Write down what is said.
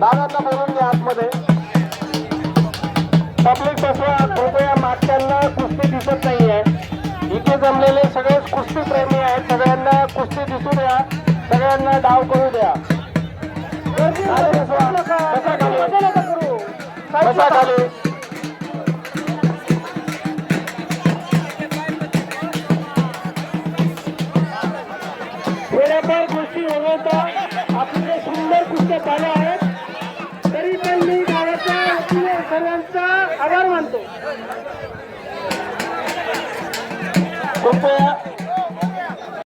दादांना बोलून घ्या आतमध्ये. पब्लिक बसवा कृपया मागच्यांना कुस्ती दिसत नाहीये. इथे जमलेले सगळेच कुस्ती प्रेमी आहेत. सगळ्यांना कुस्ती दिसू द्या. सगळ्यांना डाव करू द्या. गर्दी खाली नको बसा खाली. थोड्याफार गोष्टी वगळता आपले सुंदर कुस्त्या पाहिल्या सर्वांचा आभार मानतो. कृपया